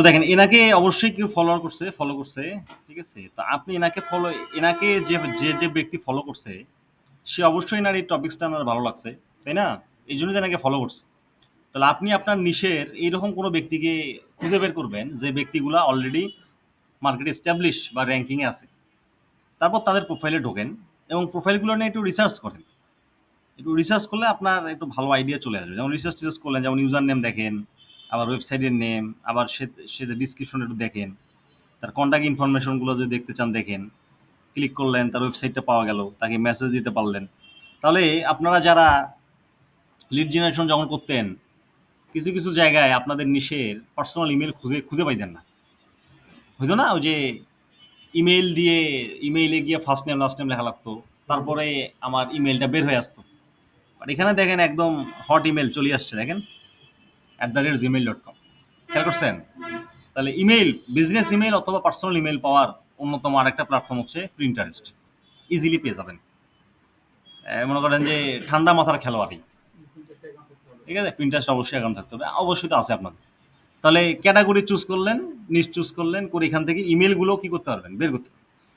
তো দেখেন, এনাকে অবশ্যই কেউ ফলো করছে ফলো করছে, ঠিক আছে? তো আপনি এনাকে ফলো এনাকে যে যে যে ব্যক্তি ফলো করছে, সে অবশ্যই এনার এই টপিক্সটা আমার ভালো লাগছে, তাই না? এই জন্যই এনাকে ফলো করছে। তাহলে আপনি আপনার নিশের এইরকম কোনো ব্যক্তিকে খুঁজে বের করবেন, যে ব্যক্তিগুলা অলরেডি মার্কেটে এস্টাবলিশ বা র্যাঙ্কিংয়ে আছে। তারপর তাদের প্রোফাইলে ঢোকেন এবং প্রোফাইলগুলো নিয়ে একটু রিসার্চ করেন। একটু রিসার্চ করলে আপনার একটু ভালো আইডিয়া চলে আসবে। যেমন রিসার্চ টিসার্চ করলেন, যেমন ইউজার নেম দেখেন আবার ওয়েবসাইটের নেম আবার সে সে ডিসক্রিপশন একটু দেখেন। তার কন্ট্যাক্ট ইনফরমেশনগুলো যদি দেখতে চান, দেখেন। ক্লিক করলেন, তার ওয়েবসাইটটা পাওয়া গেল, তাকে মেসেজ দিতে পারলেন। তাহলে আপনারা যারা লিড জেনারেশন যখন করতেন, কিছু কিছু জায়গায় আপনাদের নিশের পার্সোনাল ইমেল খুঁজে খুঁজে পাইতেন না। হইতো না? ওই যে ইমেল দিয়ে ইমেইলে গিয়ে ফার্স্ট নেম লাস্ট নেম লেখা লাগতো। তারপরে আমার ইমেলটা বের হয়ে আসতো। আর এখানে দেখেন একদম হট ইমেল চলে আসছে, দেখেন। At the rate Gmail dot com খেয়াল করছেন? তাহলে ইমেইল বিজনেস ইমেইল অথবা পার্সোনাল ইমেল পাওয়ার অন্যতম আরেকটা প্ল্যাটফর্ম হচ্ছে প্রিন্টারেস্ট ইজিলি পেয়ে যাবেন। মনে করেন যে ঠান্ডা মাথার খেলোয়াড়ই। ঠিক আছে? প্রিন্টারেস্ট অবশ্যই অ্যাকাউন্ট থাকতে হবে। অবশ্যই তো আছে আপনাদের। তাহলে ক্যাটাগরি চুজ করলেন নিচ চুজ করলেন, করে এখান থেকে ইমেলগুলো কি করতে পারবেন? বের করতে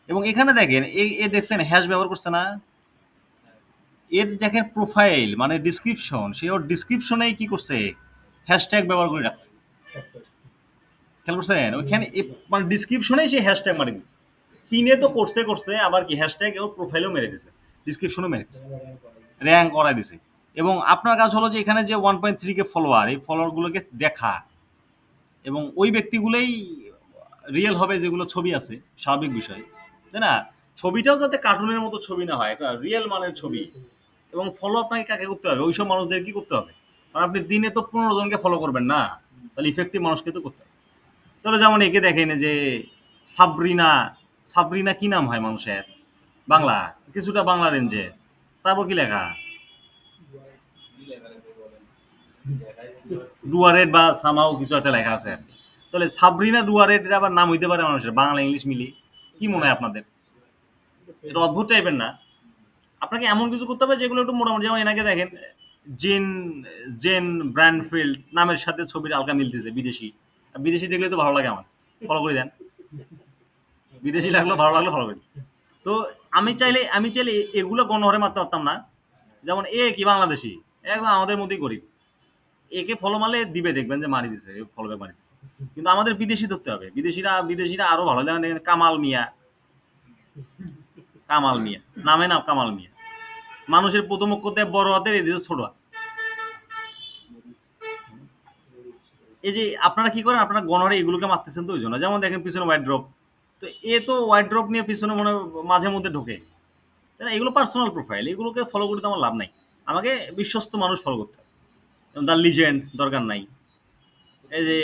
এবং এখানে দেখেন এই এ দেখছেন হ্যাশ ব্যবহার করছে না। এর দেখেন প্রোফাইল মানে ডিসক্রিপশন সে ওর ডিসক্রিপশনেই কি করছে? হ্যাশট্যাগ ব্যবহার করে রাখছে। খেয়াল করছেন? ওইখানে মানে ডিসক্রিপশনেই সে হ্যাশট্যাগ মারি দিচ্ছে পিনে তো করছে করছে, আবার কি হ্যাশট্যাগ ওর প্রোফাইলও মেরে দিছে। ডিসক্রিপশনও মেরে দিছে। র্যাঙ্ক করাই দিছে। এবং আপনার কাজ হলো যে এখানে যে one point three K follower এই ফলোয়ারগুলোকে দেখা। এবং ওই ব্যক্তিগুলোই রিয়েল হবে যেগুলো ছবি আছে, স্বাভাবিক বিষয়। তাই না? ছবিটাও যাতে কার্টুনের মতো ছবি না হয়, একটা রিয়েল মানের ছবি। এবং ফলো আপনাকে কাকে করতে হবে? ওইসব মানুষদের কি করতে হবে? কারণ আপনি দিনে তো পনেরো জনকে ফলো করবেন না। তাহলে ইফেক্টিভ মানুষকে তো করতে হবে। তাহলে যেমন একে দেখেন যে সাবরিনা সাবরিনা কি নাম হয় মানুষের? বাংলা, কিছুটা বাংলা রেঞ্জে তারপর কি লেখা? ডুয়ারেট বা সামাও কিছু একটা লেখা আছে। তাহলে সাবরিনা, ডুয়ারেট আবার নাম হইতে পারে মানুষের, বাংলা, ইংলিশ মিলি কি মনে হয় আপনাদের? এটা অদ্ভুত টাইপের না? আপনাকে এমন কিছু করতে হবে যেগুলো একটু মোটামুটি, যেমন এনাকে দেখেন জেন জেন ব্র্যান্ডফিল্ড নামের সাথে ছবির আলকা মিলতেছে, বিদেশি। বিদেশি দেখলে তো ভালো লাগে আমার। ফলো করে দেন। বিদেশি লাগল, ভালো লাগল ফলো করে তো আমি চাইলে আমি চাইলে এগুলো গণহারে মারতে পারতাম না। যেমন এ কি বাংলাদেশি? একদম আমাদের মধ্যেই গরিব। একে ফলো মারলে দিবে, দেখবেন যে মারি দিছে ফলো ব্যাক মারি দিছে। কিন্তু আমাদের বিদেশি ধরতে হবে। বিদেশিরা বিদেশিরা আরও ভালো। দেখেন কামাল মিয়া। কামাল মিয়া। নামে না কামাল মিয়া। মানুষের প্রথম অক্ষরতে বড় হাতের, এদিকে ছোট হাত। এই যে আপনারা কি করেন, আপনারা গণহারে এগুলোকে মারতেছেন তো ওই জন্য। যেমন দেখেন পিছনে হোয়াইট ড্রপ তো এ তো হোয়াইট ড্রপ নিয়ে পিছনে মনে মাঝে মধ্যে ঢোকে। তাই না এগুলো পার্সোনাল প্রোফাইল এগুলোকে ফলো করতে আমার লাভ নাই। আমাকে বিশ্বস্ত মানুষ ফলো করতে হবে। দ্য লিজেন্ড দরকার নাই। এই যে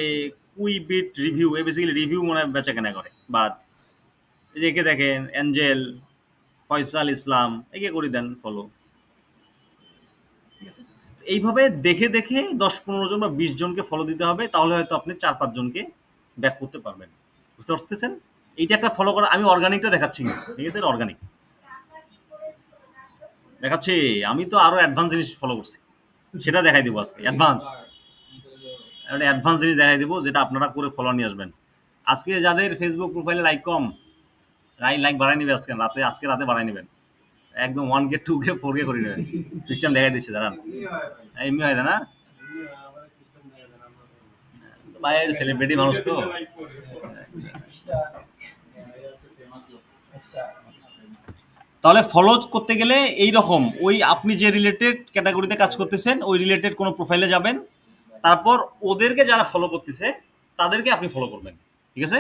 কুই বিট রিভিউ এ বেসিক্যালি রিভিউ মনে হয় বেচা কেনা করে। বাদ এই যে একে দেখেন অ্যাঞ্জেল ফয়সাল ইসলাম একে করে দেন ফলো ঠিক আছে? এইভাবে দেখে দেখে দশ পনেরো জন বা বিশ জনকে ফলো দিতে হবে, তাহলে হয়তো আপনি চার পাঁচ জনকে ব্যাক করতে পারবেন। বুঝতে পারতেছেন? এইটা একটা ফলো করা, আমি অর্গানিকটা দেখাচ্ছি। ঠিক আছে? অর্গানিক দেখাচ্ছি? আমি তো আরও অ্যাডভান্স জিনিস ফলো করছি। সেটা দেখাই দিব আজকে অ্যাডভান্স অ্যাডভান্স জিনিস দেখাই দিব, যেটা আপনারা করে ফলো নিয়ে আসবেন। আজকে যাদের ফেসবুক প্রোফাইলে লাইক কম রাই লাইক বাড়াই নেবে আজকে রাতে আজকে রাতে বাড়াই নেবেন। একদম one K two K four K করে নেবেন। সিস্টেম দেখাই দিচ্ছে দাঁড়ান। এমনি হয় না বাইরের সেলিব্রিটি মানুষ তো। তাহলে ফলো করতে গেলে এই রকম ওই আপনি যে রিলেটেড ক্যাটাগরিতে কাজ করতেছেন ওই রিলেটেড কোনো প্রোফাইলে যাবেন। তারপর ওদেরকে যারা ফলো করতেছে তাদেরকে আপনি ফলো করবেন। ঠিক আছে?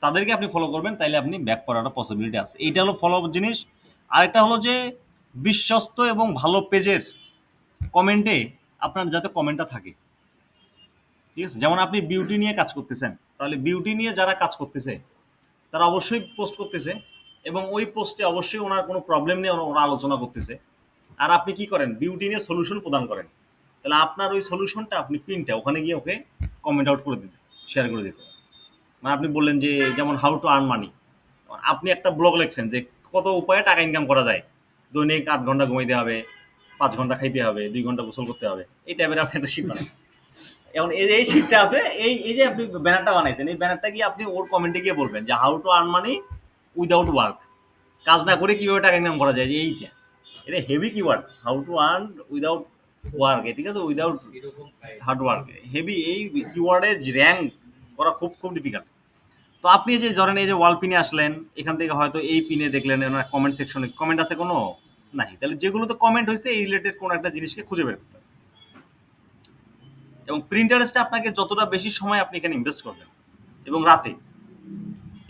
তাদেরকে আপনি ফলো করবেন, তাইলে আপনি ব্যাক করাটা পসিবিলিটি আছে। এইটা হলো ফলো জিনিস। আরেকটা হলো যে, বিশ্বস্ত এবং ভালো পেজের কমেন্টে আপনার যাতে কমেন্টটা থাকে। ঠিক আছে? যেমন আপনি বিউটি নিয়ে কাজ করতেছেন, তাহলে বিউটি নিয়ে যারা কাজ করতেছে, তারা অবশ্যই পোস্ট করতেছে এবং ওই পোস্টে অবশ্যই ওনার কোনো প্রবলেম নিয়ে ওরা- আলোচনা করতেছে। আর আপনি কি করেন? বিউটি নিয়ে সলিউশন প্রদান করেন। তাহলে আপনার ওই সলিউশনটা আপনি প্রিন্টটা ওখানে গিয়ে ওকে কমেন্ট আউট করে দিতে শেয়ার করে দিতে। মানে আপনি বললেন যে যেমন হাউ টু আর্ন মানি আপনি একটা ব্লগ লিখছেন যে কত উপায়ে টাকা ইনকাম করা যায়। দৈনিক আট ঘণ্টা ঘুমাইতে হবে পাঁচ ঘণ্টা খাইতে হবে দুই ঘণ্টা গোসল করতে হবে এই টাইপের আপনি একটা শিট এখন এই যে এই শিটটা আছে এই এই যে আপনি ব্যানারটা বানাইছেন এই ব্যানারটা গিয়ে আপনি ওর কমেন্টে গিয়ে বলবেন যে how to earn money without work কাজ না করে কীভাবে টাকা ইনকাম করা যায় যে এইটা। এটা heavy keyword how to earn without work ঠিক আছে? উইদাউট হার্ড ওয়ার্ক হেভি এই কিওয়ার্ডে র্যাঙ্ক করা খুব খুব ডিফিকাল্ট তো আপনি যে ধরেন এই যে ওয়াল পিনে আসলেন, এখান থেকে হয়তো এই পিনে দেখলেন কমেন্ট সেকশনে কমেন্ট আছে কোনো? নাই। তাহলে যেগুলো তো কমেন্ট হয়েছে, এই রিলেটেড কোনো একটা জিনিসকে খুঁজে বের করতে এবং প্রিন্টারেস্টে আপনাকে যতটা বেশি সময় আপনি এখানে ইনভেস্ট করবেন, এবং রাতে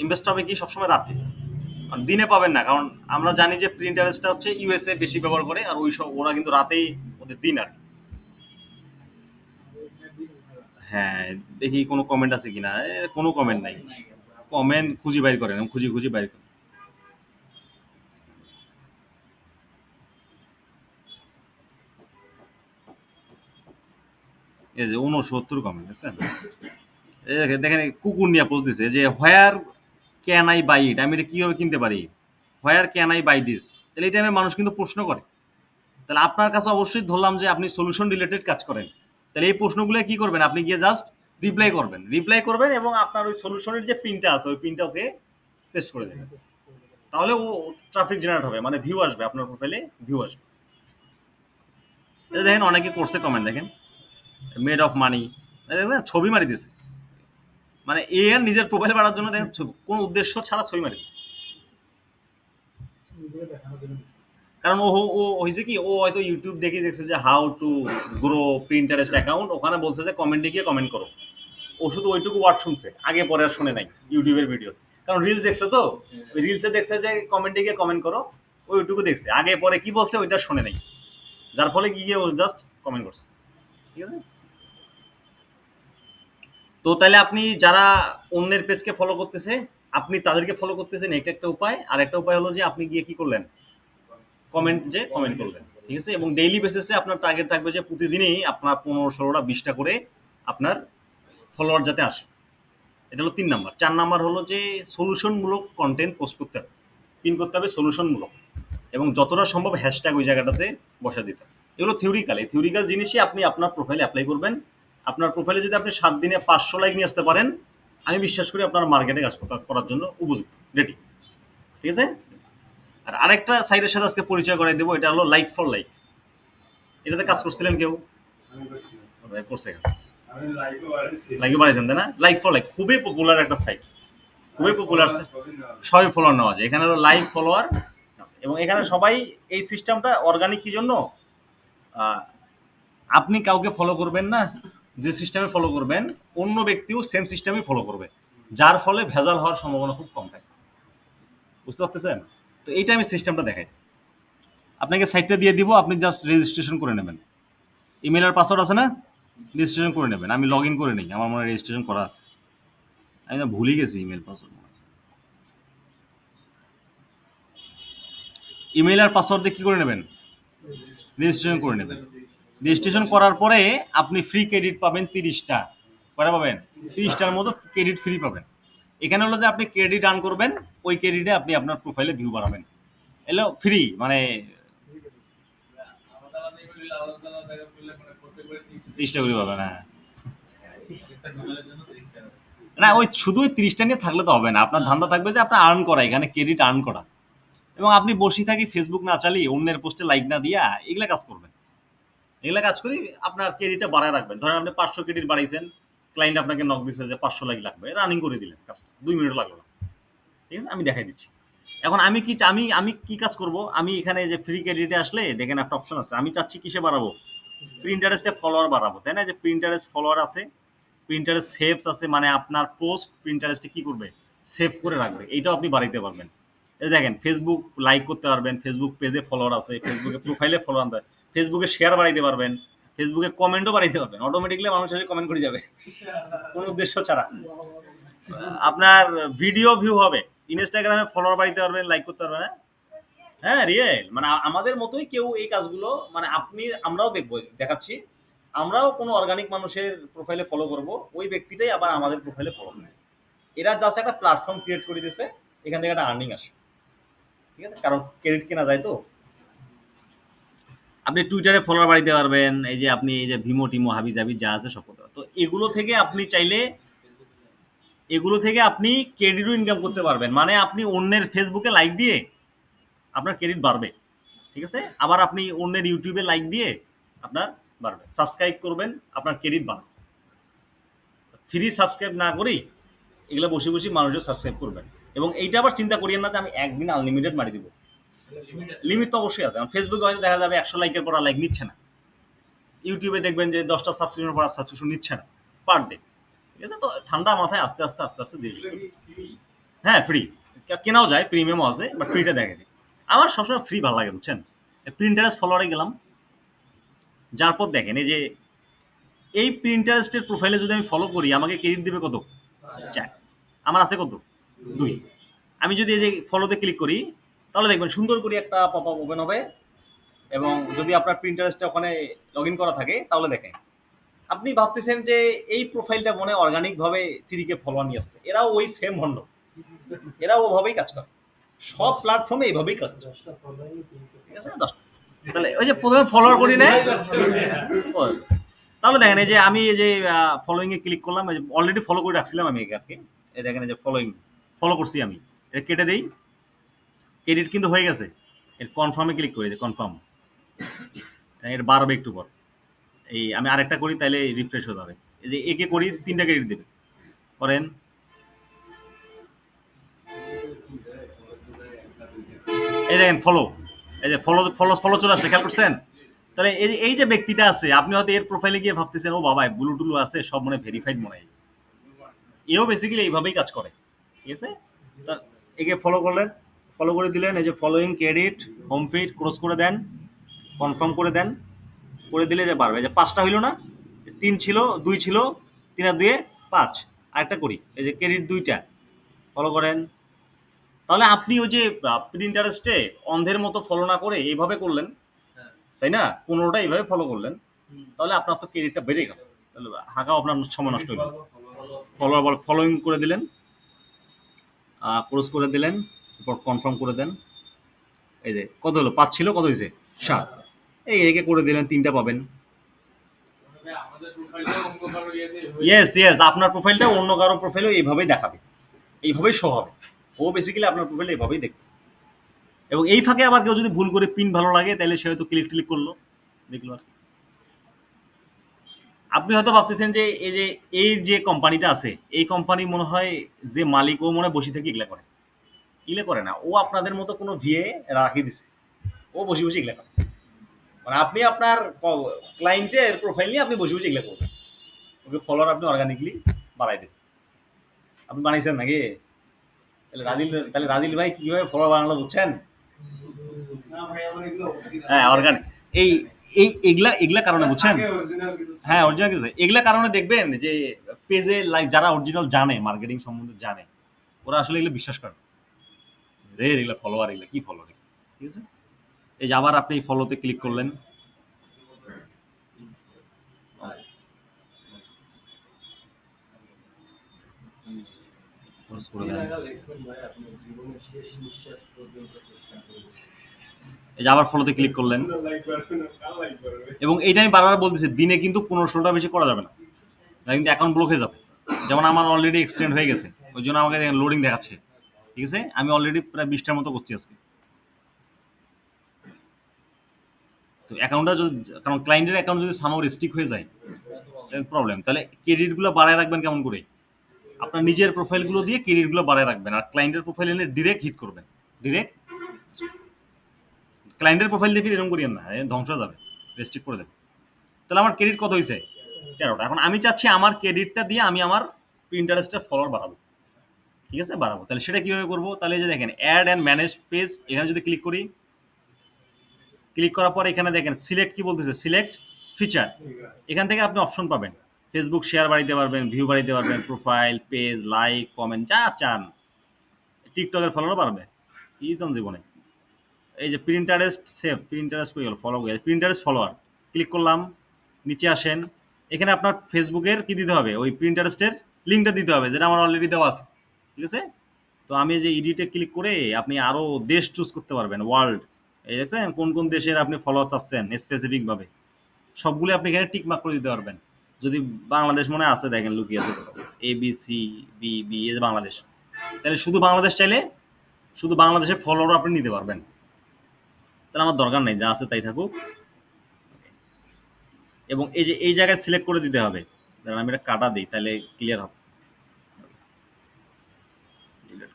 ইনভেস্ট হবে কি সবসময় রাতে। কারণ দিনে পাবেন না, কারণ আমরা জানি যে প্রিন্টারেস্টটা হচ্ছে ইউএসএ বেশি ব্যবহার করে, আর ওই সব ওরা কিন্তু রাতেই ওদের দিন আর কি। হ্যাঁ দেখি কোনো কমেন্ট আছে কিনা। কোনো কমেন্ট নাই। কমেন্ট খুঁজি বাইর করেন, খুঁজি খুঁজি বাইর করেন। এই যে উনসত্তর কমেন্ট দেখছেন? দেখেন কুকুর নিয়ে পোস্ট দিছে, যে where can I buy it আমি এটা কীভাবে কিনতে পারি? Where can I buy this তাহলে এই টাইমে মানুষ কিন্তু প্রশ্ন করে। তাহলে আপনার কাছে অবশ্যই ধরলাম যে, আপনি সলিউশন রিলেটেড কাজ করেন। তাহলে এই প্রশ্নগুলো কি করবেন? আপনি গিয়ে জাস্ট রিপ্লাই করবেন। রিপ্লাই করবেন এবং আপনার ওই সলিউশনের যে পিনটা আছে, ওই পিনটা ওকে পেস্ট করে দেবেন। তাহলে ও ট্রাফিক জেনারেট হবে মানে ভিউ আসবে, আপনার প্রোফাইলে ভিউ আসবে। এই দেখেন, অনেকে করছে কমেন্ট দেখেন। মেড অফ মানি দেখেন, ছবি মারি দিছে। মানে এ আর নিজের প্রোফাইল বাড়ার জন্য দেখেন কোনো উদ্দেশ্য ছাড়া ছবি মারি দিছে। কারণ ও ও হয়েছে কি, ও হয়তো ইউটিউব দেখে দেখছে যে how to grow Pinterest account ওখানে বলছে যে কমেন্টে গিয়ে কমেন্ট করো। ও শুধু ওইটুকু ওয়ার্ড শুনছে, আগে পরে আর শুনে নাই ইউটিউবের ভিডিও কারণ রিলস দেখছে তো রিলসে দেখছে যে কমেন্টে গিয়ে কমেন্ট করো, ওইটুকু দেখছে। আগে পরে কি বলছে ওইটা শুনে নাই। যার ফলে গিয়ে ও জাস্ট কমেন্ট করছে। ঠিক আছে? তো তাহলে আপনি যারা অন্যের পেজকে ফলো করতেছে, আপনি তাদেরকে ফলো করতেছেন এটা একটা উপায়। আর একটা উপায় হলো যে আপনি গিয়ে কি করলেন? কমেন্ট যে কমেন্ট করলেন, ঠিক আছে? এবং ডেইলি বেসিসে আপনার টার্গেট থাকবে যে প্রতিদিনই আপনার পনেরো ষোলোটা, বিশটা করে আপনার ফলোয়ার যাতে আসে। এটা হলো তিন নাম্বার চার নাম্বার হলো যে সলিউশনমূলক কন্টেন্ট পোস্ট করতে হবে। পিন করতে হবে সলিউশনমূলক এবং যতটা সম্ভব হ্যাশট্যাগ ওই জায়গাটাতে বসা দিতে হবে। এগুলো থিওরিক্যাল এই থিওরিক্যাল জিনিসই আপনি আপনার প্রোফাইলে অ্যাপ্লাই করবেন। আপনার প্রোফাইলে যদি আপনি সাত দিনে পাঁচশো লাইক নিয়ে আসতে পারেন, আমি বিশ্বাস করি আপনার মার্কেটে কাজ করার জন্য উপযুক্ত। রেডি ঠিক আছে? আর আরেকটা সাইটের সাথে আজকে পরিচয় করাই দেবো এটা হলো লাইক ফর লাইক এটাতে কাজ করছিলেন কেউ? করছে লাইক বাড়াইছেন তাই না? লাইক ফর লাইক খুবই পপুলার একটা সাইট খুবই পপুলার সবাই ফলোয়ার নেওয়া যায়। এখানে হলো লাইক ফলোয়ার এবং এখানে সবাই এই সিস্টেমটা অর্গানিক কি জন্য? আপনি কাউকে ফলো করবেন না যে সিস্টেমে ফলো করবেন অন্য ব্যক্তিও সেম সিস্টেমে ফলো করবে। যার ফলে ভেজাল হওয়ার সম্ভাবনা খুব কম থাকে। বুঝতে পারতেছেন? তো এইটা আমি সিস্টেমটা দেখাই। আপনাকে সাইটটা দিয়ে দিব, আপনি জাস্ট রেজিস্ট্রেশন করে নেবেন। ইমেল আর পাসওয়ার্ড আছে না? রেজিস্ট্রেশন করে নেবেন। আমি লগ ইন করে নিই, আমার মনে রেজিস্ট্রেশন করা আছে। আমি না ভুলে গেছি ইমেল পাসওয়ার্ড ইমেল আর পাসওয়ার্ড দিয়ে কী করে নেবেন? রেজিস্ট্রেশন করে নেবেন। রেজিস্ট্রেশন করার পরে আপনি ফ্রি ক্রেডিট পাবেন তিরিশটা। কটা পাবেন? তিরিশটার মতো ক্রেডিট ফ্রি পাবেন। এখানে হলো যে আপনি ক্রেডিট আর্ন করবেন, ওই ক্রেডিটে আপনি আপনার প্রোফাইলে ভিউ বাড়াবেন। এলো ফ্রি মানে হ্যাঁ। না, ওই শুধু ওই তিরিশটা নিয়ে থাকলে তো হবে না, আপনার ধান্দা থাকবে যে আপনার আর্ন করা, এখানে ক্রেডিট আর্ন করা। এবং আপনি বসে থাকি ফেসবুক না চালিয়ে, অন্যের পোস্টে লাইক না দিয়া, এগুলা কাজ করবেন। এগুলা কাজ করি আপনার ক্রেডিটটা বাড়ায় রাখবেন। ধরেন আপনি পাঁচশো ক্রেডিট বাড়াইছেন ক্লায়েন্ট আপনাকে নক দিচ্ছে যে পাঁচশো লাইক লাগবে। রানিং করে দিলেন কাজটা। দুই মিনিট লাগল না। ঠিক আছে? আমি দেখাই দিচ্ছি। এখন আমি কি আমি আমি কি কাজ করব? আমি এখানে যে ফ্রি ক্রেডিটে আসলে দেখেন একটা অপশন আছে। আমি চাচ্ছি কিসে বাড়াবো? প্রিন্টারেস্টে ফলোয়ার বাড়াবো। তাই না? যে প্রিন্টারেস্ট ফলোয়ার আছে প্রিন্টারেস্ট সেভস আছে মানে আপনার পোস্ট প্রিন্টারেস্টে কি করবে? সেভ করে রাখবে। এইটাও আপনি বাড়াইতে পারবেন। দেখেন ফেসবুক লাইক করতে পারবেন ফেসবুক পেজে ফলোয়ার আছে ফেসবুকে প্রোফাইলে ফলোয়ার আছে ফেসবুকে শেয়ার বাড়াইতে পারবেন। ফেসবুকে কমেন্টও বাড়াইতে পারবেন অটোমেটিকলি মানুষ এসে কমেন্ট করে যাবে। কোনো উদ্দেশ্য ছাড়া। আপনার ভিডিও ভিউ হবে। ইনস্টাগ্রামে ফলোয়ার বাড়াইতে পারবেন লাইক করতে পারবেন হ্যাঁ? হ্যাঁ রিয়েল মানে আমাদের মতোই কেউ এই কাজগুলো মানে আপনি, আমরাও দেখব, দেখাচ্ছি। আমরাও কোনো অর্গানিক মানুষের প্রোফাইলে ফলো করব। ওই ব্যক্তিটাই আবার আমাদের প্রোফাইলে ফলো করবে। এরা জাস্ট একটা প্ল্যাটফর্ম ক্রিয়েট করে দিয়েছে। এখান থেকে একটা আর্নিং আসে। ঠিক আছে? কারণ ক্রেডিট কেনা যায় তো। আপনি টুইটারে ফলোয়ার বাড়াইতে পারবেন, এই যে আপনি, এই যে ভিমো টিমো হাবি জাবি যা আছে সব তো এগুলো থেকে আপনি চাইলে, এগুলো থেকে আপনি ক্রেডিটও ইনকাম করতে পারবেন। মানে আপনি অন্যের ফেসবুকে লাইক দিয়ে আপনার ক্রেডিট বাড়বে। ঠিক আছে? আবার আপনি অন্যের ইউটিউবে লাইক দিয়ে আপনার বাড়বে। সাবস্ক্রাইব করবেন, আপনার ক্রেডিট বাড়বে। ফ্রি সাবস্ক্রাইব না করেই এগুলো বসে বসে মানুষও সাবস্ক্রাইব করবেন। এবং এইটা আবার চিন্তা করিয়েন না যে আমি একদিন আনলিমিটেড মারি দিব। লিমিট তো অবশ্যই আছে। ফেসবুকে হয়তো দেখা যাবে একশো লাইকের পর লাইক নিচ্ছে না। ইউটিউবে দেখবেন যে দশটা সাবস্ক্রিপশন পর সাবস্ক্রিপশন নিচ্ছে না পার ডে ঠিক আছে? তো ঠান্ডা মাথায় আস্তে আস্তে আস্তে আস্তে দিয়ে হ্যাঁ ফ্রি কেনাও যায় প্রিমিয়ামও আছে বাট ফ্রিটা দেখে দিই আমার সবসময় ফ্রি ভালো লাগে, বুঝছেন? প্রিন্টারেস্ট ফলোয়ারে গেলাম। যার পর দেখেন, এই যে এই প্রিন্টারেস্টের প্রোফাইলে যদি আমি ফলো করি, আমাকে ক্রেডিট দেবে কত? চার। আমার আছে কত? দুই। আমি যদি এই যে ফলোতে ক্লিক করি তাহলে দেখবেন সুন্দর করে একটা পপ আপ ওপেন হবে এবং যদি আপনার প্রিন্টারেস্টটা ওখানে লগ ইন করা থাকে তাহলে দেখেন। আপনি ভাবতেছেন যে এই প্রোফাইলটা মনে অর্গানিকভাবে থ্রিকে ফলোয়ার নিয়ে আসছে। এরাও ওই সেম ভণ্ড এরাও ওভাবেই কাজ করে। সব প্ল্যাটফর্মে এইভাবেই কাজ করে। ঠিক আছে? দশটা। তাহলে ওই যে প্রথমে ফলোয়ার করি না? তাহলে দেখেন এই যে আমি এই যে ফলোইং এ ক্লিক করলাম অলরেডি ফলো করে রাখছিলাম আমি একে এই দেখেন এই যে ফলোইং ফলো করছি আমি। এটা কেটে দেই। ক্রেডিট কিন্তু হয়ে গেছে। এর কনফার্মে ক্লিক করে করি কনফার্ম এটা বাড়বে একটু পর এই আমি আরেকটা করি তাহলে রিফ্রেশ হতে হবে এই যে একে করি, তিনটা ক্রেডিট দেবে। করেন। এই দেখেন ফলো এই যে ফলো ফলো ফলো চলে আসছে, খেয়াল করছেন? তাহলে এই যে- এই যে ব্যক্তিটা আছে, আপনি হয়তো এর প্রোফাইলে গিয়ে ভাবতেছেন, ও বাবা ব্লু টুলু আছে, সব মনে ভেরিফাইড মনে হয়। এও বেসিক্যালি এইভাবেই কাজ করে। ঠিক আছে? তা একে ফলো করলেন। ফলো করে দিলেন এই যে following credit home feed cross করে দেন কনফার্ম করে দেন করে দিলে যে বাড়বে। এই যে পাঁচটা হইল না তিন ছিল দুই ছিল তিন আর দুয়ে পাঁচ। আরেকটা করি এই যে ক্রেডিট দুইটা ফলো করেন। তাহলে আপনি ওই যে প্রিন্টারেস্টে অন্ধের মতো ফলো না করে এইভাবে করলেন তাই না? পনেরোটা এইভাবে ফলো করলেন তাহলে আপনার তো ক্রেডিটটা বেড়ে গেল। তাহলে হাঁকাও আপনার সময় নষ্ট হয়ে গেল ফলোয়ার বল ফলোইং করে দিলেন ক্রস করে দিলেন এরপর কনফার্ম করে দেন। এই যে, কত হলো? পাঁচ ছিল, কত হয়েছে? সাত। এই একে করে দিলেন, তিনটা পাবেন। ইয়েস ইয়েস আপনার প্রোফাইলটা অন্য কারও প্রোফাইলও এইভাবেই দেখাবে। এইভাবেই শো হবে। ও বেসিক্যালি আপনার প্রোফাইল এইভাবেই দেখবে। এবং এই ফাঁকে আবার কেউ যদি ভুল করে পিন ভালো লাগে, তাহলে সে হয়তো ক্লিক ক্লিক করল। দেখল আর আপনি হয়তো ভাবতেছেন যে, এই যে এই যে কোম্পানিটা আছে, এই কোম্পানি মনে হয় যে মালিক ও মনে হয় বসে থেকে এগুলা করে। এগুলা করে না। ও আপনাদের মতো কোনো ভিএ রাখি দিছে। ও বসে বসে এগুলা করে। মানে আপনি আপনার ক্লায়েন্টের প্রোফাইল নিয়ে আপনি বসে বসে এগুলা করবেন। ওকে ফলোয়ার আপনি অর্গানিকলি বাড়াই দেবেন। আপনি বানাইছেন নাকি? তাহলে রাদিল তাহলে রাদিল ভাই কীভাবে ফলোয়ার বানালো বুঝছেন? হ্যাঁ অর্গানিক এই এই এগুলা এগুলা কারণে বুঝছেন? হ্যাঁ অরিজিনাল কিছু এগুলা কারণে দেখবেন যে পেজে লাইক যারা অরিজিনাল জানে মার্কেটিং সম্বন্ধে জানে ওরা আসলে এগুলো বিশ্বাস করে। রে, এগুলো ফলোয়ার এগুলো কি ফলোয়ার ঠিক আছে? এই যে আবার আপনি ফলোতে ক্লিক করলেন। এই যে আবার ফলোতে ক্লিক করলেন। এবং এইটা আমি বারবার বলতেছি, দিনে কিন্তু পনেরো ষোলোটা বেশি করা যাবে না। কিন্তু অ্যাকাউন্ট ব্লক হয়ে যাবে। যেমন আমার অলরেডি এক্সটেন্ড হয়ে গেছে। ওই জন্য আমাকে লোডিং দেখাচ্ছে। ঠিক আছে? আমি অলরেডি প্রায় বিশটার মতো করছি আজকে। তো অ্যাকাউন্টটা যদি কারণ ক্লায়েন্টের অ্যাকাউন্ট যদি সামাও রেস্ট্রিক হয়ে যায় প্রবলেম তাহলে ক্রেডিটগুলো বাড়ায় রাখবেন কেমন করে? আপনার নিজের প্রোফাইলগুলো দিয়ে ক্রেডিটগুলো বাড়ায় রাখবেন, আর ক্লায়েন্টের প্রোফাইল এনে ডিরেক্ট হিট করবেন। ডিরেক্ট ক্লায়েন্টের প্রোফাইল দিয়ে এরকম করিয়েন না ধ্বংস যাবে রেস্ট্রিক্ট করে দেবে তাহলে আমার ক্রেডিট কত হয়েছে? তেরোটা। এখন আমি চাচ্ছি আমার ক্রেডিটটা দিয়ে আমি আমার ইন্টারেস্টের ফলোয়ার বাড়াবো। ঠিক আছে? বাড়াবো তাহলে সেটা কীভাবে করব? তাহলে যে দেখেন অ্যাড অ্যান্ড ম্যানেজ পেজ এখানে যদি ক্লিক করি ক্লিক করার পর এখানে দেখেন সিলেক্ট কি বলতেছে? সিলেক্ট ফিচার এখান থেকে আপনি অপশন পাবেন। ফেসবুক শেয়ার বাড়িতে পারবেন ভিউ বাড়িতে পারবেন প্রোফাইল পেজ লাইক কমেন্ট যা চান। টিকটকের ফলোয়ারও পারবে কি চান জীবনে? এই যে প্রিন্টারেস্ট সেভ প্রিন্টারেস্ট কই গেল? ফলো গেছে প্রিন্টারেস্ট ফলোয়ার ক্লিক করলাম, নিচে আসেন। এখানে আপনার ফেসবুকের কি দিতে হবে? ওই প্রিন্টারেস্টের লিঙ্কটা দিতে হবে, যেটা আমার অলরেডি দেওয়া আছে। ঠিক আছে? তো আমি যে এডিটে ক্লিক করে আপনি আরও দেশ চুজ করতে পারবেন ওয়ার্ল্ড এই দেখছেন, কোন কোন দেশের আপনি ফলোয়ার চাচ্ছেন স্পেসিফিকভাবে সবগুলো আপনি এখানে টিক মার্ক করে দিতে পারবেন। যদি বাংলাদেশ মনে আছে, দেখেন লুকিয়ে আছে A B C B B A Bangladesh. তাহলে শুধু বাংলাদেশ চাইলে শুধু বাংলাদেশের ফলোয়ার আপনি নিতে পারবেন। তাহলে আমার দরকার নেই, যা আছে তাই থাকুক। এবং এই যে, এই জায়গায় সিলেক্ট করে দিতে হবে। আমি এটা কাটা দিই, তাহলে ক্লিয়ার হবে।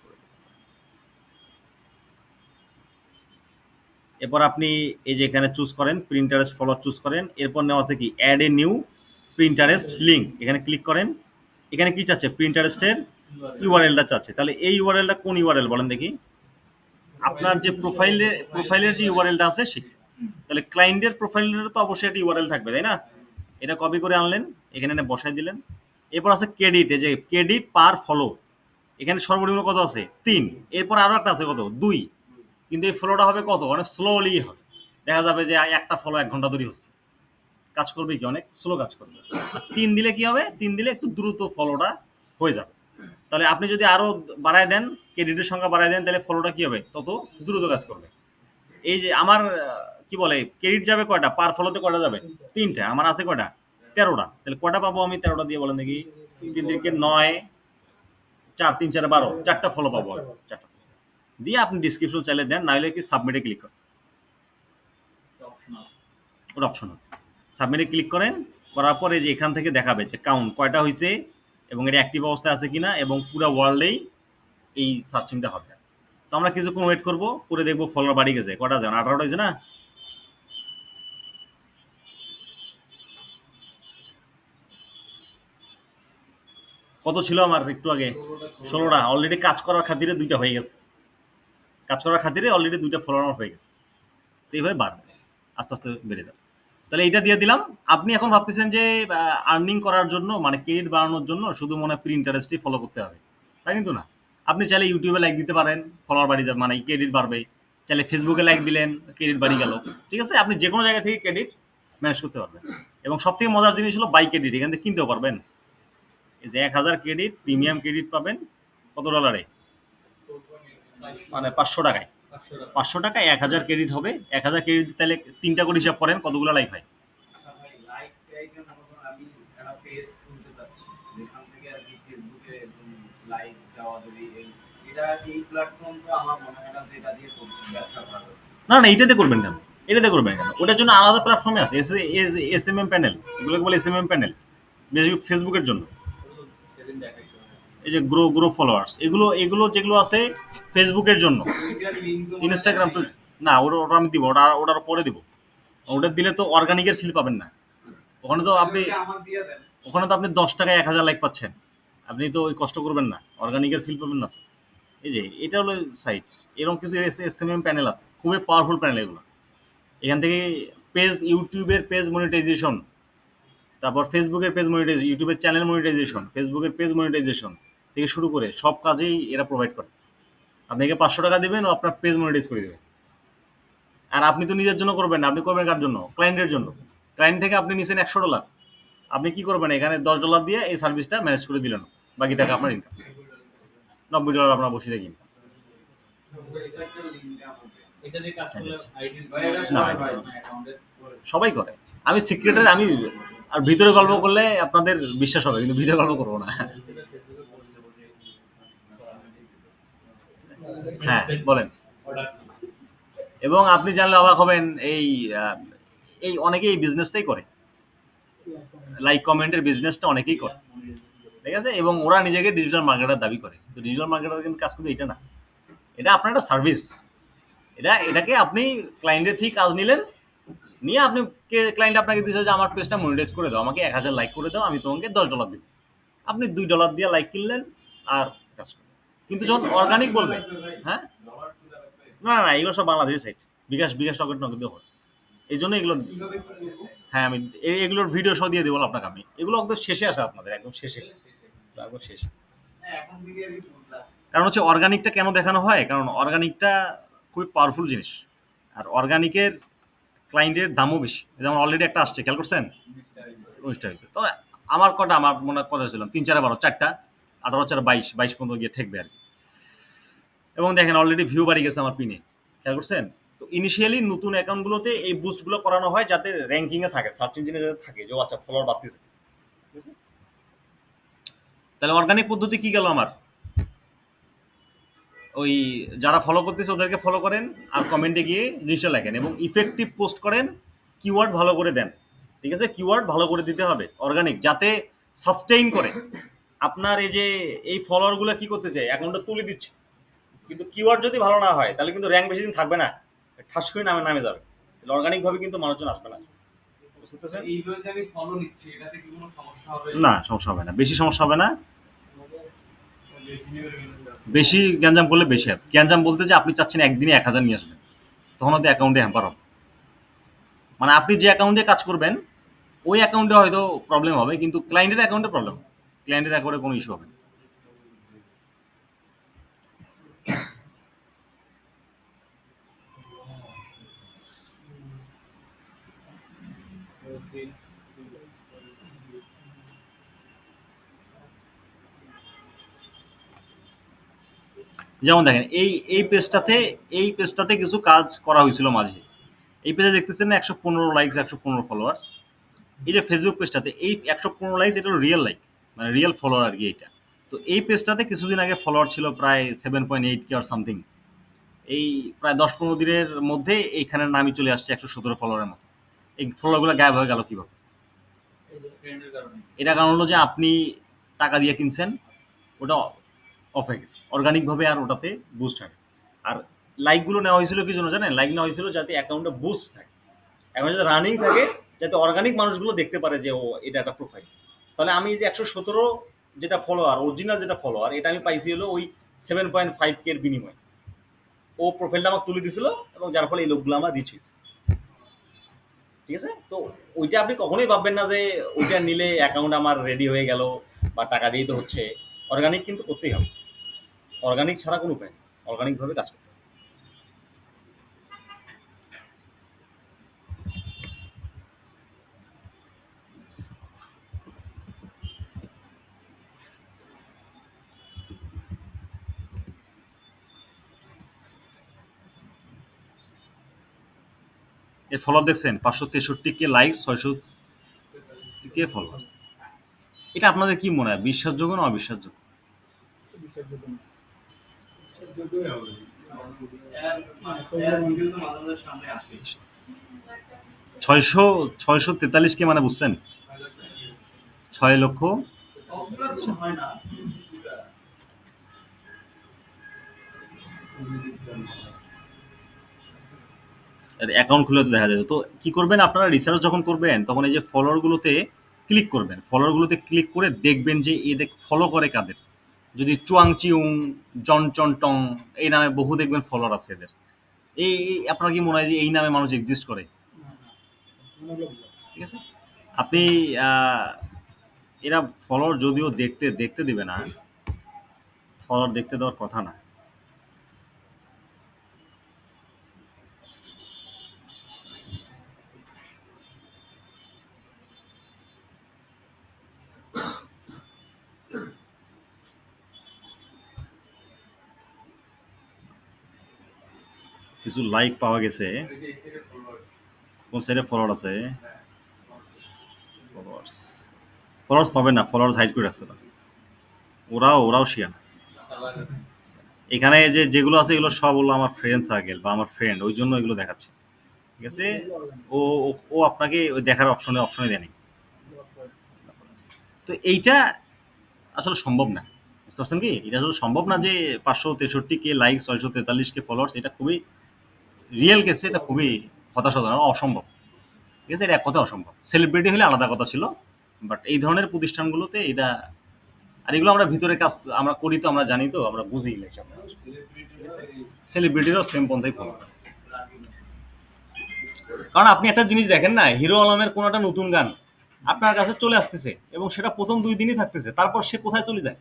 করে। এরপর আপনি এই যে এখানে চুজ করেন প্রিন্টারেস্ট ফলো চুজ করেন, এরপর নেওয়া আছে কি? Add a new Pinterest link এখানে ক্লিক করেন। এখানে কি চাচ্ছে? প্রিন্টারেস্টের ইউআরএলটা চাচ্ছে। তাহলে এই ইউআরএলটা কোন ইউআরএল বলেন দেখি। আপনার যে প্রোফাইলে প্রোফাইলের যে ইউআরএলটা আছে সেটা। তাহলে ক্লায়েন্টের প্রোফাইলের তো অবশ্যই একটা ইউআরএল থাকবে, তাই না? এটা কপি করে আনলেন, এখানে এনে বসাই দিলেন। এরপর আছে ক্রেডিট এই যে ক্রেডিট পার ফলো এখানে সর্বনিম্ন কত আছে? তিন। এরপর আরও একটা আছে কত? দুই। কিন্তু এই ফলোটা হবে কত? অনেক স্লোলি হবে। দেখা যাবে যে একটা ফলো এক ঘণ্টা ধরে হচ্ছে। কাজ করবে কি অনেক? স্লো কাজ করবে। আর তিন দিলে কি হবে? তিন দিলে একটু দ্রুত ফলোটা হয়ে যাবে। তাহলে আপনি যদি আরও বাড়ায় দেন ক্রেডিটের সংখ্যা বাড়ায় দেন, তাহলে ফলোটা কি হবে? তত দ্রুত কাজ করবে। এই যে আমার কি বলে ক্রেডিট যাবে কয়টা? পার ফলোতে কয়টা যাবে? তিনটা। আমার আছে কয়টা? তেরোটা। তাহলে কয়টা পাবো আমি তেরোটা দিয়ে বলেন দেখি। তিন দিনকে নয় চার তিন চার বারো চারটা ফলো পাবো চারটা দিয়ে আপনি ডিসক্রিপশন চাইলে দেন নাহলে কি সাবমিটে ক্লিক করেন। ওটা অপশন সাবমিটে ক্লিক করেন করার পরে যে এখান থেকে দেখাবে যে কাউন্ট কয়টা হয়েছে এবং এটা অ্যাক্টিভ অবস্থায় আছে কিনা এবং পুরো ওয়ার্ল্ডেই এই সার্চিংটা হবে। তো আমরা কিছুক্ষণ ওয়েট করব করে দেখব ফলোয়ার বাড়ি গেছে কটা যান আঠারোটা হয়েছে না? কত ছিল আমার একটু আগে? ষোলোটা। অলরেডি কাজ করার খাতিরে দুইটা হয়ে গেছে। কাজ করার খাতিরে অলরেডি দুইটা ফলোয়ার হয়ে গেছে। তো এইভাবে বাড়বে। আস্তে আস্তে বেড়ে যাবে। তাহলে এইটা দিয়ে দিলাম। আপনি এখন ভাবতেছেন যে আর্নিং করার জন্য মানে ক্রেডিট বাড়ানোর জন্য শুধু মনে প্রি ইন্টারেস্টই ফলো করতে হবে। তাই কিন্তু না। আপনি চাইলে ইউটিউবে লাইক দিতে পারেন। ফলোয়ার বাড়ি যাবে মানে ক্রেডিট বাড়বে। চাইলে ফেসবুকে লাইক দিলেন ক্রেডিট বাড়ি গেল। ঠিক আছে? আপনি যে কোনো জায়গা থেকে ক্রেডিট ম্যানেজ করতে পারবেন। এবং সব থেকে মজার জিনিস হলো বাই ক্রেডিট এখান থেকে কিনতেও পারবেন। এই যে এক হাজার ক্রেডিট প্রিমিয়াম ক্রেডিট পাবেন, কত ডলারে মানে পাঁচশো টাকায়। পাঁচশো টাকায় এক হাজার ক্রেডিট হবে। এক হাজার ক্রেডিট তাহলে তিনটা করে হিসাব করেন, কতগুলো লাইক হয়? না না এটাতে করবেন কেন? এটাতে করবেন কেন? ওটার জন্য আলাদা প্ল্যাটফর্মে আছে। S S M M panel এগুলোকে বলে এস এম এম প্যানেল ফেসবুকের জন্য। এই যে গ্রো গ্রো ফলোয়ার্স এগুলো এগুলো যেগুলো আছে ফেসবুকের জন্য। ইনস্টাগ্রাম না, ওটা ওটা আমি দিব, ওটা ওটার পরে দিব। ওটা দিলে তো অর্গানিকের ফিল পাবেন না। ওখানে তো আপনি ওখানে তো আপনি দশ টাকায় এক হাজার লাইক পাচ্ছেন। আপনি তো ওই কষ্ট করবেন না। অর্গানিকের ফিল পাবেন না এই যে, এটা হলো সাইট এরকম কিছু এস এম এম প্যানেল আছে। খুবই পাওয়ারফুল প্যানেল এগুলো। এখান থেকে পেজ ইউটিউবের পেজ মনিটাইজেশন তারপর ফেসবুকের পেজ মনিটাইজেশন ইউটিউবের চ্যানেল মনিটাইজেশন ফেসবুকের পেজ মনিটাইজেশন থেকে শুরু করে সব কাজেই এরা প্রোভাইড করে। আপনাকে পাঁচশো টাকা দেবেন ও আপনার পেজ মনিটাইজ করে দেবে। আর আপনি তো নিজের জন্য করবেন না আপনি করবেন কার জন্য? ক্লায়েন্টের জন্য। ক্লায়েন্ট থেকে আপনি নিছেন একশো ডলার আপনি কি করবেন এখানে দশ ডলার দিয়ে এই সার্ভিসটা ম্যানেজ করে দিলেন। বাকি টাকা আপনার ইনকাম নব্বই ডলার আপনার বসে থাকি আইডি না, সবাই করে আমি সিক্রেটের আমি আর ভিতরে গল্প করলে আপনাদের বিশ্বাস হবে কিন্তু ভিতরে গল্প করব না। হ্যাঁ বলেন। এবং আপনি জানলে অবাক হবেন, এই এই অনেকেই এই বিজনেসটাই করে। লাইক কমেন্টের বিজনেসটা অনেকেই করে। ঠিক আছে? এবং ওরা নিজেকে ডিজিটাল মার্কেটার দাবি করে। তো ডিজিটাল মার্কেটার কিন্তু কাজ কিন্তু এটা না। এটা আপনার একটা সার্ভিস এটা, এটাকে আপনি ক্লায়েন্টের থেকে কাজ নিলেন, নিয়ে আপনি ক্লায়েন্ট আপনাকে দিচ্ছে যে, আমার পেজটা মনিটাইজ করে দাও। আমাকে এক হাজার লাইক করে দাও, আমি তোমাকে দশ ডলার দিব। আপনি দুই ডলার দিয়ে লাইক কিনলেন, আর কিন্তু যখন অর্গানিক বলবে হ্যাঁ? না না এগুলো সব বাংলাদেশি সাইট বিকাশ বিকাশ নগদ দিয়ে হয় এই জন্য এগুলো হ্যাঁ আমি এগুলোর ভিডিও সহ দিয়ে দেবো আপনাকে আমি। এগুলো একদম শেষে আসে আপনাদের, একদম শেষে। একদম শেষে। কারণ হচ্ছে অর্গানিকটা কেন দেখানো হয়? কারণ অর্গানিকটা খুবই পাওয়ারফুল জিনিস। আর অর্গানিকের ক্লায়েন্টের দামও বেশি। যেমন অলরেডি একটা আসছে, খেয়াল করছেন? উনিশটা হয়েছে। তো আমার কটা, আমার মনে কথা ছিল? তিন, চারে বারো চারটা। আঠারো, চার, বাইশ বাইশ পর্যন্ত গিয়ে ঠেকবে আর কি। এবং দেখেন অলরেডি ভিউ বাড়ি গেছে আমার পিনে খেয়াল করছেন? তো ইনিশিয়ালি নতুন অ্যাকাউন্টগুলোতে এই বুস্টগুলো করানো হয় যাতে র্যাঙ্কিংয়ে থাকে সার্চ ইঞ্জিনে যাতে থাকে, যে আচ্ছা ফলোয়ার বাড়তেছে। ঠিক আছে? তাহলে অর্গানিক পদ্ধতি কি গেল আমার? ওই যারা ফলো করতেছে ওদেরকে ফলো করেন আর কমেন্টে গিয়ে জিনিসটা লেখেন এবং ইফেক্টিভ পোস্ট করেন কিওয়ার্ড ভালো করে দেন। ঠিক আছে? কিওয়ার্ড ভালো করে দিতে হবে অর্গানিক যাতে সাস্টেইন করে। আপনার এই যে, এই ফলোয়ারগুলো কি করতে চায়? অ্যাকাউন্টটা তুলে দিচ্ছে। কিন্তু কিওয়ার্ড যদি ভালো না হয় তাহলে কিন্তু র্যাঙ্ক বেশি দিন থাকবে না। ঠাস করে নামে নামে যাবে। তাহলে অর্গানিকভাবে কিন্তু মানুষজন আসবে না। না সমস্যা হবে না। বেশি সমস্যা হবে না। বেশি গ্যাঞ্জাম করলে বেশি হবে গ্যাঞ্জাম বলতে যে আপনি চাচ্ছেন একদিনে এক হাজার নিয়ে আসবেন। তখন হয়তো অ্যাকাউন্টে হ্যাম্পার হবে। মানে আপনি যে অ্যাকাউন্টে কাজ করবেন ওই অ্যাকাউন্টে হয়তো প্রবলেম হবে কিন্তু ক্লায়েন্টের অ্যাকাউন্টে প্রবলেম ক্লায়েন্টের অ্যাকাউন্টে কোনো ইস্যু হবে না। যেমন দেখেন, এই এই পেজটাতে এই পেজটাতে কিছু কাজ করা হয়েছিল মাঝে। এই পেজে দেখতেছেন একশো পনেরো লাইকস একশো পনেরো ফলোয়ার্স এই যে ফেসবুক পেজটাতে এই একশো পনেরো লাইকস এটা রিয়েল লাইক মানে রিয়েল ফলোয়ার আর কি এইটা তো এই পেজটাতে কিছুদিন আগে ফলোয়ার ছিল প্রায় সেভেন পয়েন্ট এইট কে আর সামথিং এই প্রায় দশ পনেরো দিনের মধ্যে এইখানের নামই চলে আসছে একশো সতেরো ফলোয়ারের মতো। এই ফলোয়ারগুলো গায়েব হয়ে গেল কীভাবে? এটা কারণ হলো যে আপনি টাকা দিয়ে কিনছেন ওটা অফ হয়ে গেছে। অর্গানিকভাবে আর ওটাতে বুস্ট হয়। আর লাইকগুলো নেওয়া হয়েছিল কি জন্য জানেন? লাইক নেওয়া হয়েছিল যাতে অ্যাকাউন্টে বুস্ট থাকে। এখন যাতে রানিং থাকে যাতে অর্গানিক মানুষগুলো দেখতে পারে যে ও এটা একটা প্রোফাইল তাহলে আমি যে একশো সতেরো যেটা ফলোয়ার অরিজিনাল যেটা ফলোয়ার এটা আমি পাইছি হলো ওই সেভেন পয়েন্ট ফাইভ কে এর বিনিময়। ও প্রোফাইলটা আমাকে তুলে দিছিল এবং যার ফলে এই লোকগুলো আমার রিচ হয়েছে। ঠিক আছে? তো ওইটা আপনি কখনোই ভাববেন না যে ওইটা নিলে অ্যাকাউন্ট আমার রেডি হয়ে গেল বা টাকা দিয়ে তো হচ্ছে। অর্গানিক কিন্তু করতেই হবে। অর্গানিক ছাড়া কোনো উপায় অর্গানিকভাবে কাজ করতে এর ফলোয়ার দেখছেন? পাঁচশো তেষট্টি কে লাইক ছয়শো কে ফলোয়ার এটা আপনাদের কি মনে হয়? বিশ্বাসযোগ্য না অবিশ্বাসযোগ্য? ছয়শো ছয়শো তেতাল্লিশ কে মানে বুঝছেন? ছয় লক্ষ। হয় না অ্যাকাউন্ট খুলে দেখা যায়। তো কি করবেন আপনারা? রিসার্চ যখন করবেন, তখন এই যে ফলোয়ারগুলোতে ক্লিক করবেন। ফলোয়ারগুলোতে ক্লিক করে দেখবেন যে এদের ফলো করে কাদের? যদি চুয়াং চিউং, জন চন টং, এই নামে বহু দেখবেন ফলোয়ার আছে এদের। এই আপনার কি মনে হয় যে এই নামে মানুষ এক্সিস্ট করে? ঠিক আছে? আপনি এরা ফলোয়ার যদিও দেখতে দেখতে দিবে না। ফলোয়ার দেখতে দেওয়ার কথা না। কিছু লাইক পাওয়া গেছে। কোন সাইডে ফলোয়ার আছে? ফলোয়ার্স ফলোয়ার্স পাবে না ফলোয়ার্স হাইড করে রাখছে না। ওরাও ওরাও শিয়ান এখানে যে, যেগুলো আছে, এগুলো সব হলো আমার ফ্রেন্ড সার্কেল বা আমার ফ্রেন্ড ওই জন্য এগুলো দেখাচ্ছে। ঠিক আছে? ও, ও- আপনাকে ওই দেখার অপশনে অপশনে দেয়নি। তো এইটা আসলে সম্ভব না। বুঝতে পারছেন কি? এটা আসলে সম্ভব না যে পাঁচশো তেষট্টি কে লাইক ছয়শো তেতাল্লিশ কে ফলোয়ার্স এটা খুবই রিয়েল কেসে এটা খুবই হতাশাজনক অসম্ভব। ঠিক আছে? এটা এক কথা অসম্ভব। সেলিব্রিটি হলে আলাদা কথা ছিল বাট এই ধরনের প্রতিষ্ঠানগুলোতে এটা আর এগুলো আমরা ভিতরে কাজ আমরা করি তো, আমরা জানি তো, আমরা বুঝি না এসব সেলিব্রিটিরও সেম পন্থাই ফলো করে। কারণ আপনি একটা জিনিস দেখেন না, হিরো আলমের কোনো একটা নতুন গান আপনার কাছে চলে আসতেছে এবং সেটা প্রথম দুই দিনই থাকতেছে, তারপর সে কোথায় চলে যায়?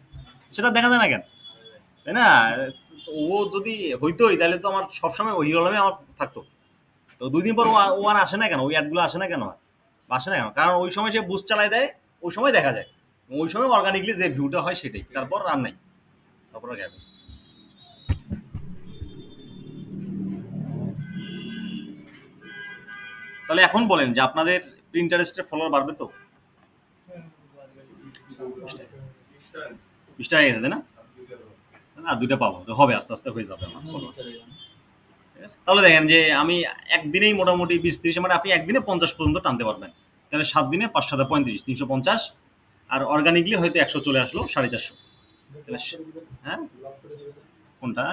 সেটা দেখা যায় না কেন? তাই না? ও যদি হইতোই তাহলে তো আমার সবসময় ওই হিরো আলমে আমার থাকতো। তো দুই দিন পর ও আর- আসে না কেন? ওই অ্যাডগুলো আসে না কেন? আসে না কেন? কারণ ওই সময় সে বুস্ট চালাই দেয় ওই সময় দেখা যায়। ওই সময় অর্গানিকলি যে ভিউটা হয় সেটাই। তারপর আর নাই। তারপর গ্যাপ তাহলে এখন বলেন যে আপনাদের প্রিন্টারেস্টের ফলোয়ার বাড়বে তো? বিশটা হয়ে গেছে না? না দুইটা পাবো। তো হবে আস্তে আস্তে হয়ে যাবে আমার। তাহলে দেখেন যে আমি একদিনেই মোটামুটি বিশ ত্রিশ মানে আপনি একদিনে পঞ্চাশ পর্যন্ত টানতে পারবেন। তাহলে সাত দিনে পাঁচ সাথে পঁয়ত্রিশ তিনশো পঞ্চাশ। আর অর্গানিকলি হয়তো একশো চলে আসলো সাড়ে চারশো। হ্যাঁ? কোনটা?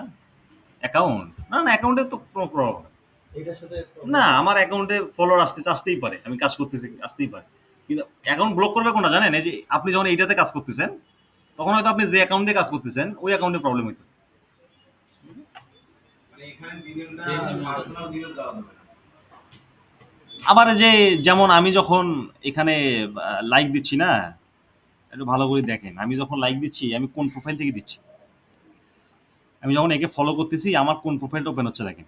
অ্যাকাউন্ট না না অ্যাকাউন্টে তো কোনো না। না আমার অ্যাকাউন্টে ফলোয়ার আসতে আসতেই পারে। আমি কাজ করতেছি আসতেই পারে। কিন্তু অ্যাকাউন্ট ব্লক করবে কোনটা জানেন? এই যে আপনি যখন এইটাতে কাজ করতেছেন তখন হয়তো আপনি যে অ্যাকাউন্ট দিয়ে কাজ করতেছেন ওই অ্যাকাউন্টে প্রবলেম হইতো। মানে আবার যে যেমন আমি যখন এখানে লাইক দিচ্ছি না একটু ভালো করে দেখেন আমি যখন লাইক দিচ্ছি আমি কোন প্রোফাইল থেকে দিচ্ছি? আমি যখন একে ফলো করতেছি আমার কোন প্রোফাইলটা ওপেন হচ্ছে দেখেন।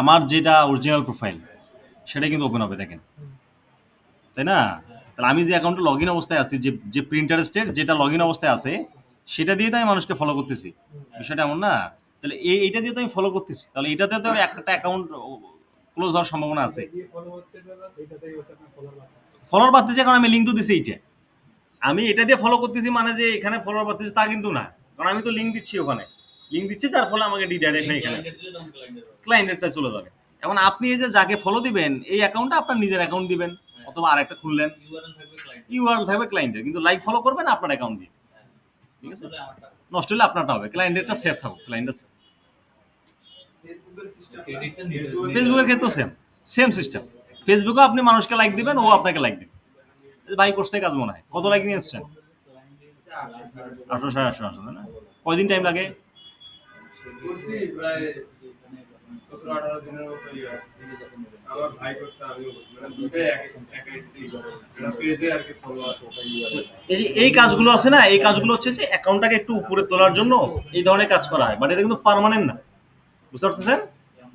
আমার যেটা অরিজিনাল প্রোফাইল সেটা কিন্তু ওপেন হবে দেখেন। তাই না? তাহলে আমি যে অ্যাকাউন্টে লগ ইন অবস্থায় আছি, যে যে প্রিন্টার স্টেট যেটা লগ ইন অবস্থায় আছে, সেটা দিয়ে তো আমি মানুষকে ফলো করতেছি। বিষয়টা এমন না। তাহলে এই এইটা দিয়ে তো আমি ফলো করতেছি। তাহলে এটাতে তো একটা অ্যাকাউন্ট ক্লোজ হওয়ার সম্ভাবনা আছে। ফলোয়ার পাচ্তেছি এখন আমি লিঙ্ক তো দিছি এইটা। আমি এটা দিয়ে ফলো করতেছি মানে যে এখানে ফলোয়ার পাচ্তেছি তা কিন্তু না। কারণ আমি তো লিঙ্ক দিচ্ছি ওখানে। লিঙ্ক দিচ্ছি যার ফলে আমাকে ডিডাইরেক্ট হয়ে এখানে। ক্লায়েন্টেরটা চলে যাবে। এখন আপনি এই যে যাকে ফলো দিবেন, এই অ্যাকাউন্টটা আপনার নিজের অ্যাকাউন্ট দিবেন। অথবা আরেকটা খুললেন। ইউআরএল থাকবে ক্লায়েন্টের কিন্তু লাইক ফলো করবেন আপনার অ্যাকাউন্ট দিয়ে। ঠিক আছে? নষ্ট হলে আপনারটা হবে। ক্লায়েন্টেরটা সেফ থাকুক। ক্লায়েন্টটা সেফ ফেসবুকের ক্ষেত্রেও সেম সেম সিস্টেম ফেসবুকে আপনি মানুষকে লাইক দিবেন ও আপনাকে লাইক দিবে। ভাই করছে কাজ মনে হয়। কত লাইক নিয়ে এসছেন? আটশো সাড়ে আটশো আটশো না? কয়দিন টাইম লাগে? প্রায় আমার ভাই মানে ফলোয়ার এই কাজগুলো আছে না, এই কাজগুলো হচ্ছে যে অ্যাকাউন্টটাকে একটু উপরে তোলার জন্য এই ধরনের কাজ করা হয়। বাট এটা কিন্তু পার্মানেন্ট না। বুঝতে পারতেছেন?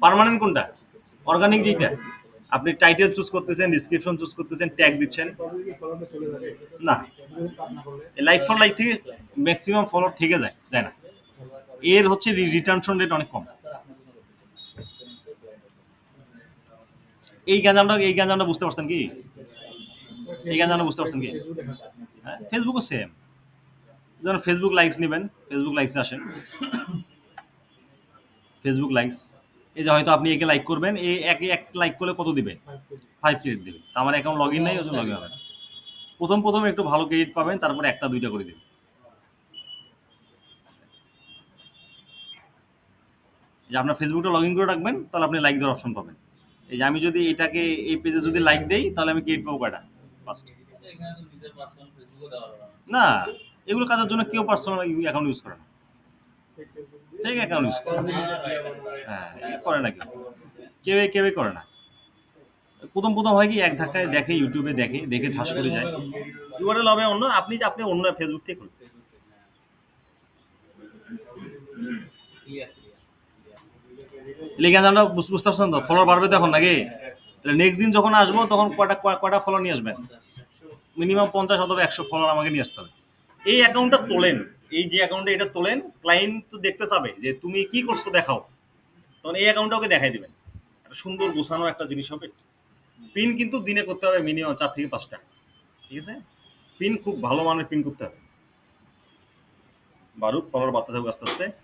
পার্মানেন্ট কোনটা? অর্গানিক যেটা আপনি টাইটেল চুজ করতেছেন ডিসক্রিপশন চুজ করতেছেন ট্যাগ দিচ্ছেন। না। লাইক ফর লাইক থেকে ম্যাক্সিমাম ফলোয়ার থেকে যায় যায় না? এর হচ্ছে রিটার্নশন রেট অনেক কম। এই গ্যাঞ্জামটা এই গ্যাঞ্জামটা বুঝতে পারছেন কি? এই গ্যাঞ্জামটা বুঝতে পারছেন কি? হ্যাঁ ফেসবুকও সেম যেমন ফেসবুক লাইকস নেবেন ফেসবুক লাইকসে আসেন। ফেসবুক লাইকস এই যে হয়তো আপনি একে লাইক করবেন, এই একে এক লাইক করলে কত দিবে? ফাইভ ক্রেডিট দেবে। আমার অ্যাকাউন্ট লগ ইন নাই, ওই লগ ইন হবে। প্রথম প্রথম একটু ভালো ক্রেডিট পাবেন, তারপরে একটা, দুইটা করে দেবে যে আপনার ফেসবুকটা লগ ইন করে রাখবেন, তাহলে আপনি লাইক দেওয়ার অপশন পাবেন। এই যে আমি যদি এটাকে এই পেজে যদি লাইক দেই, তাহলে আমি ক্রেডিট পাবো কয়টা? পাঁচটা না, এগুলো কাজের জন্য কেউ পার্সোনাল অ্যাকাউন্ট ইউজ করে না। ঠিক অ্যাকাউন্ট ইউজ করে হ্যাঁ করে না কেউ। কেউ, কেউই করে না। প্রথম প্রথম হয় কি, এক ধাক্কায় দেখে ইউটিউবে দেখে দেখে ঠাস করে যায়। ইউআরএল হবে অন্য, আপনি আপনি অন্য ফেসবুক থেকে করুন। এখানে আমরা বুঝ- বুঝতে পারছেন তো? ফলোয়ার বাড়বে তো এখন নাকি? তাহলে নেক্সট দিন যখন আসব, তখন কয়টা কয়- কয়টা ফলোয়ার নিয়ে আসবেন? মিনিমাম পঞ্চাশ অথবা একশো ফলোয়ার আমাকে নিয়ে আসতে হবে। এই অ্যাকাউন্টটা তোলেন। এই যে অ্যাকাউন্টে এটা তোলেন ক্লায়েন্ট তো দেখতে চাবে যে তুমি কি করছ দেখাও। তখন এই অ্যাকাউন্টটা ওকে দেখাই দিবেন। একটা সুন্দর গোছানো একটা জিনিস হবে। পিন কিন্তু দিনে করতে হবে মিনিমাম চার থেকে পাঁচটা। ঠিক আছে? পিন খুব ভালো মানের পিন করতে হবে। বারুক ফলোয়ার বাড়তে থাকুক আস্তে আস্তে।